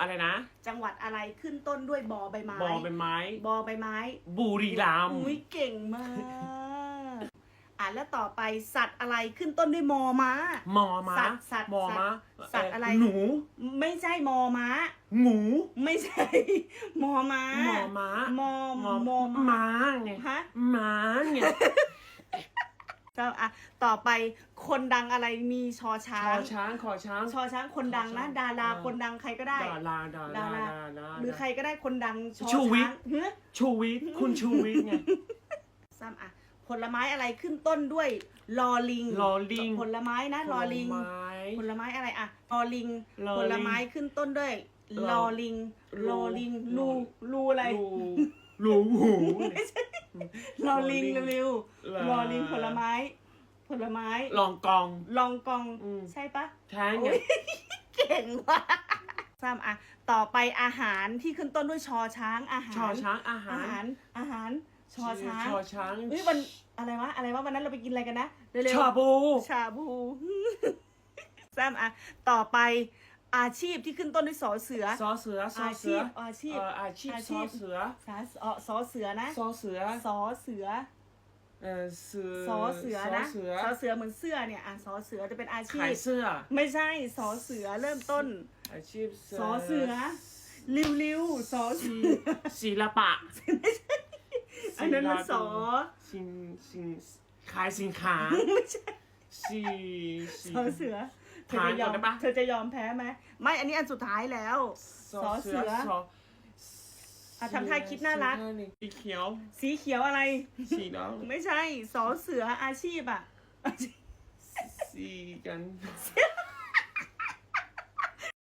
อะไรนะ จังหวัดอะไรขึ้นต้นด้วยบอใบไม้บอใบไม้ บอใบไม้ บุรีรัมย์อุ้ยเก่งมากอะแล้วต่อไปสัตว์อะไรขึ้นต้นด้วยมอม้ามอม้าสัตว์สัตว์มอม้าสัตว์อะไรเหนู ไม่ใช่มอม้าหมูไม่ใช่ มอม้ามอม้ามอมอมอม้าไงฮะม้าไง ก็อะต่อไปคนดังอะไรมีชอช้าชอง ช้างขอช้าง ชอช้างคนดังนะชอช้างดาราเออ คนดังใครก็ได้ ดาราดาดารารา ดารา หรือใครก็ได้คนดังชอชูวิทช้างเฮ้ยชูวิทย์คุณชูวิทย์ไง ซ้ำอะผลไม้อะไรขึ้นต้นด้วยลอลิงลอลิง ผลไม้นะลอลิงผไม้ ผลไม้อะไรอะลอลิง ลอลิงผลไม้ขึ้นต้นด้วยลอ ลอลิงลูลอลิง ลู ลู ลูอะไร รูรูหู ไม่ใช่ ลอลิงลอลิงเร็วลาๆลอลิงผลไม้ ผลไม้ ลองกอง ลองกองอืมใช่ปะแท้ไงโอ้ยเก่งว่ะซ้ำอะ ต่อไปอาหารที่ขึ้นต้นด้วยชอช้างอาหาร ชอช้างอาหาอารหารอาหารชอช้างชอช้างเฮ้ยวันอะไรวะอะไรวะวันนั้นเราไปกินอะไรกันนะเร็วๆชาบู ชาบูซ้ำอะ ต่อไป อาชีพที่ขึ้นต้นด้วยสอเสือ ซอเสือซออาเสืชีอพอาชีพ เอ่ออาชีพอาซชีอพ เสือสาสอสอเสือนะซอเสือสอเสือเอ่อเสือสอเสือนะซเสือสอเสือเหมือนเสื้อเนี่ยอะสอเสือจะเป็นอาชีขายพ เสื้อ ไม่ใช่สอเสือเริ่มต้น อาชีพสอเสือ ริวริวสอเสืศิอศิลปะอันนั้นมันสอสินสินขายสินค้าไม่ใช่สีสอเสือ เธอทานจะยก่ออนมได้ปะเธอจะยอมแพ้ไหมไม่อันนี้อันสุดท้ายแล้วสอเสือสออะทำท่าคิดน่ารัก สีเขียว สีเขียวอะไร สีน้ไม่ใช่สอเสืออาชีพอะำสีกันเสื้อ